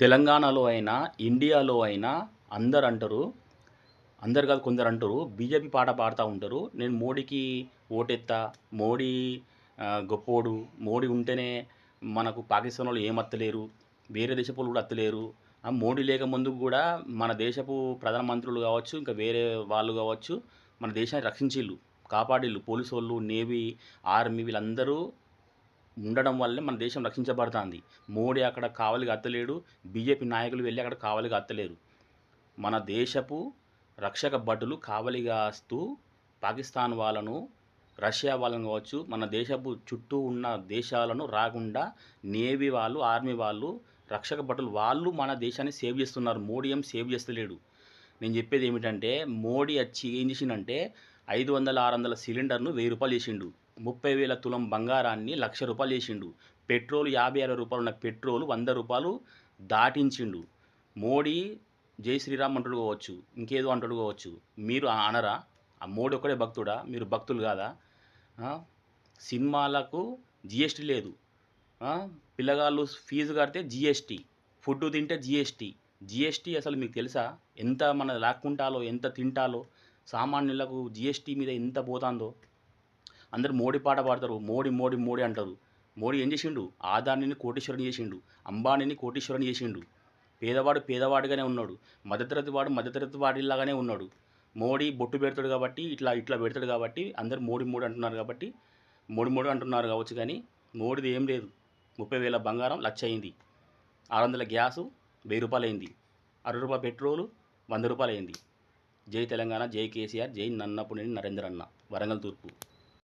తెలంగాణలో అయినా ఇండియాలో అయినా అందరు అంటారు అందరు కాదు కొందరు అంటారు బీజేపీ పాట పాడుతూ ఉంటారు. నేను మోడీకి ఓటెత్తా మోడీ గొప్పోడు మోడీ ఉంటేనే మనకు పాకిస్తాన్ వాళ్ళు ఏమత్తలేరు వేరే దేశపు కూడా అత్తలేరు. మోడీ లేక ముందు కూడా మన దేశపు ప్రధానమంత్రులు కావచ్చు ఇంకా వేరే వాళ్ళు కావచ్చు మన దేశాన్ని రక్షించిళ్ళు కాపాడిళ్ళు. పోలీసు వాళ్ళు నేవీ ఆర్మీ వీళ్ళందరూ ఉండడం వల్లే మన దేశం రక్షించబడుతుంది. మోడీ అక్కడ కావలిగా అత్తలేడు బీజేపీ నాయకులు వెళ్ళి అక్కడ కావలిగా అత్తలేరు. మన దేశపు రక్షక భటులు కావలిగాస్తూ పాకిస్తాన్ వాళ్ళను రష్యా వాళ్ళను కావచ్చు మన దేశపు చుట్టూ ఉన్న దేశాలను రాకుండా నేవీ వాళ్ళు ఆర్మీ వాళ్ళు రక్షక భటులు వాళ్ళు మన దేశాన్ని సేవ్ చేస్తున్నారు. మోడీ ఏం సేవ్ చేస్తలేడు. నేను చెప్పేది ఏమిటంటే మోడీ వచ్చి ఏం చేసిందంటే ఐదు వందల ఆరు వందల సిలిండర్ను వెయ్యి రూపాయలు చేసిండు ముప్పై వేల తులం బంగారాన్ని లక్ష రూపాయలు చేసిండు పెట్రోల్ యాభై అరవై రూపాయలు ఉన్న పెట్రోల్ వంద రూపాయలు దాటించిండు. మోడీ జై శ్రీరామ్ అంటాడు కావచ్చు ఇంకేదో అంటాడు కావచ్చు. మీరు ఆ- అనరా? ఆ మోడీ ఒక్కడే భక్తుడా? మీరు భక్తులు కాదా? సినిమాలకు జిఎస్టీ లేదు. పిల్లగాళ్ళు ఫీజు కడితే జిఎస్టీ ఫుడ్ తింటే జిఎస్టీ. జిఎస్టీ అసలు మీకు తెలుసా? ఎంత మన లాక్కుంటాలో ఎంత తింటాలో? సామాన్యులకు జిఎస్టీ మీద ఎంత పోతుందో అందరు మోడీ పాట పాడతారు. మోడీ మోడీ మోడీ అంటారు. మోడీ ఏం చేసిండు? ఆదానిని కోటీశ్వరుని చేసిండు. అంబానీని కోటీశ్వరుని చేసిండు. పేదవాడు పేదవాడిగానే ఉన్నాడు. మధ్యతరగతి వాడు మధ్యతరగతి వాడిలాగానే ఉన్నాడు. మోడీ బొట్టు పెడతాడు కాబట్టి ఇట్లా ఇట్లా పెడతాడు కాబట్టి అందరు మోడీ మోడీ అంటున్నారు కాబట్టి మోడీ మోడీ అంటున్నారు కావచ్చు కానీ మోడీది ఏం లేదు. ముప్పై వేల బంగారం లక్ష అయింది. ఆరు వందల గ్యాసు వెయ్యి రూపాయలు అయింది అరవై రూపాయల పెట్రోలు వంద రూపాయలు అయింది జై తెలంగాణ జై కేసీఆర్ జై నన్నపుణి నరేంద్ర అన్న వరంగల్ తూర్పు.